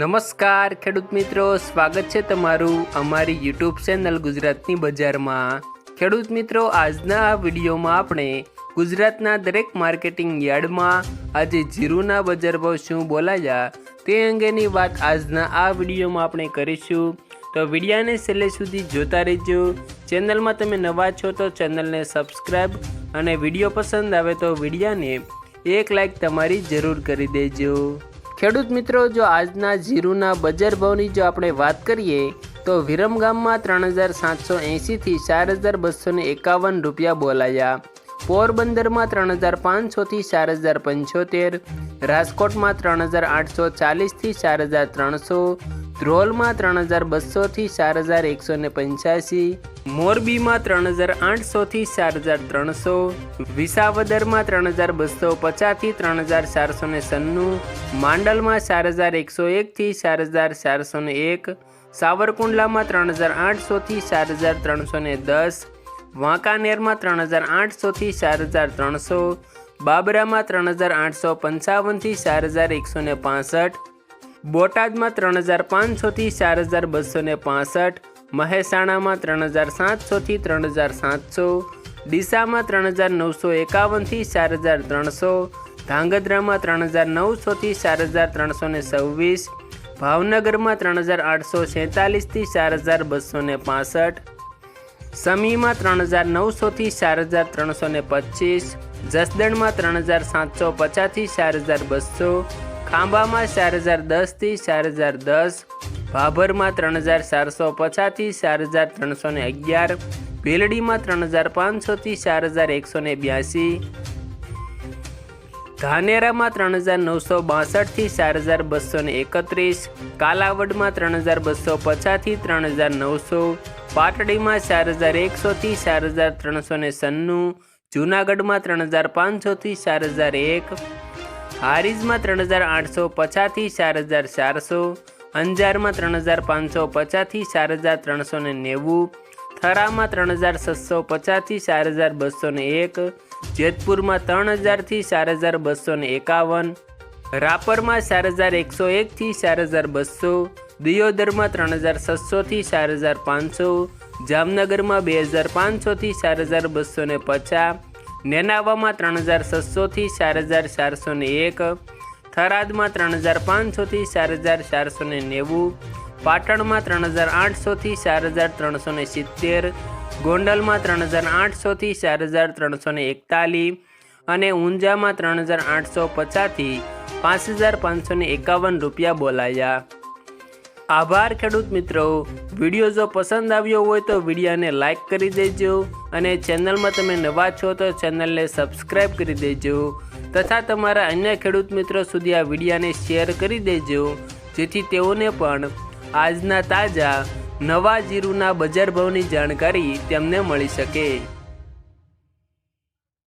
નમસ્કાર, ખેડૂત મિત્રો. સ્વાગત છે તમારું અમારી યુટ્યુબ ચેનલ ગુજરાતની બજારમાં. ખેડૂત મિત્રો, આજના આ વિડીયોમાં આપણે ગુજરાતના દરેક માર્કેટિંગ યાર્ડમાં આજે જીરુના બજાર ભાવ શું બોલાયા તે અંગેની વાત આજના આ વિડીયોમાં આપણે કરીશું. તો વિડીયાને છેલ્લે સુધી જોતા રહેજો. ચેનલમાં તમે નવા છો તો ચેનલને સબસ્ક્રાઈબ અને વીડિયો પસંદ આવે તો વિડીયાને એક લાઈક તમારી જરૂર કરી દેજો. ખેડૂત મિત્રો, જો આજના જીરુના બજાર ભાવની જો આપણે વાત કરીએ, તો વિરમગામમાં ત્રણ હજાર સાતસો એંશીથી ચાર હજાર બસો એકાવન રૂપિયા બોલાયા. પોરબંદરમાં ત્રણ હજાર પાંચસોથી ચાર હજાર પંચોતેર, રાજકોટમાં ત્રણ હજાર આઠસો ચાલીસથી ચાર હજાર ત્રણસો, ધ્રોલમાં ત્રણ હજાર બસોથી ચાર હજાર એકસો ને પંચ્યાસી મોરબીમાં ત્રણ હજાર આઠસોથી ચાર હજાર ત્રણસો, વિસાવદરમાં ત્રણ હજાર બસો પચાસથી ત્રણ હજાર ચારસો ને સન્નું, માંડલમાં ચાર હજાર એકસો એકથી ચાર હજાર ચારસો ને એક, સાવરકુંડલામાં ત્રણ હજાર આઠસોથી ચાર હજાર ત્રણસો ને દસ, વાંકાનેરમાં ત્રણ હજાર આઠસોથી ચાર હજાર ત્રણસો, બાબરામાં ત્રણ હજાર આઠસો પંચાવનથી ચાર હજાર એકસો ને પાસઠ, બોટાદમાં ત્રણ હજાર પાંચસોથી ચાર હજાર બસો ને પાસઠ મહેસાણામાં ત્રણ હજાર સાતસોથી ત્રણ હજાર સાતસો, ડીસામાં ત્રણ હજાર નવસો એકાવનથી ચાર હજાર ત્રણસો ધાંગધ્રામાં ત્રણ હજાર નવસોથી ચાર હજાર ત્રણસો ને છવ્વીસ, ભાવનગરમાં ત્રણ હજાર આઠસો સેતાલીસથી ચાર હજાર બસો ને પાસઠ, સમીમાં ત્રણ હજાર નવસોથી ચાર હજાર ત્રણસો ને પચીસ, જસદણમાં ત્રણ હજાર સાતસો પચાસથી ચાર હજાર બસો, ખાંભામાં ચાર હજાર દસથી ચાર હજાર દસ ભાભરમાં ત્રણ હજાર ચારસો પચાસથી ચાર હજાર ત્રણસો ને અગિયાર, ભેલડીમાં ત્રણ હજાર પાંચસોથી ચાર હજાર એકસો ને બ્યાસી, ધાનેરામાં ત્રણ હજાર નવસો બાસઠથી ચાર હજાર બસો ને એકત્રીસ, કાલાવડમાં ત્રણ હજાર બસો પચાસથી ત્રણ હજાર નવસો, પાટડીમાં ચાર હજાર એકસોથી ચાર હજાર ત્રણસો ને સન્નું, જૂનાગઢમાં ત્રણ હજાર પાંચસોથી ચાર હજાર એક, હારીજમાં ત્રણ હજાર આઠસો પચાસથી ચાર હજાર ચારસો અંજારમાં ત્રણ હજાર પાંચસો પચાસથી ચાર હજાર ત્રણસો ને નેવું, થરામાં ત્રણ હજાર છસો પચાસથી ચાર હજાર બસો ને એક, જેતપુરમાં ત્રણ હજારથી ચાર હજાર બસો ને એકાવન, રાપરમાં ચાર હજાર એકસો એકથી ચાર હજાર બસો, દિયોદરમાં ત્રણ હજાર છસોથી ચાર હજાર પાંચસો, જામનગરમાં બે હજાર પાંચસોથી ચાર હજાર બસો ને પચાસ, નેનાવામાં ત્રણ હજાર છસોથી ચાર હજાર ચારસો ને એક થરાદમાં ત્રણ હજાર પાંચસોથી ચાર હજાર ચારસો ને નેવું, પાટણમાં ત્રણ હજાર આઠસોથી ચાર હજાર ત્રણસો ને સિત્તેર, ગોંડલમાં ત્રણ હજાર આઠસોથી ચાર હજાર ત્રણસો ને એકતાલીસ અને ઊંઝામાં ત્રણ હજાર આઠસો પચાસથી પાંચ હજાર પાંચસો એકાવન રૂપિયા બોલાયા. આભાર ખેડૂત મિત્રો. વીડિયો જો પસંદ આવ્યો હોય તો વિડીયોને લાઇક કરી દેજો અને ચેનલમાં તમે નવા છો તો ચેનલને સબસ્ક્રાઈબ કરી દેજો. તથા તમારા અન્ય ખેડૂત મિત્રો સુધી આ વિડીયાને શેર કરી દેજો, જેથી તેઓને પણ આજના તાજા નવા જીરુના બજાર ભાવની જાણકારી તેમને મળી શકે.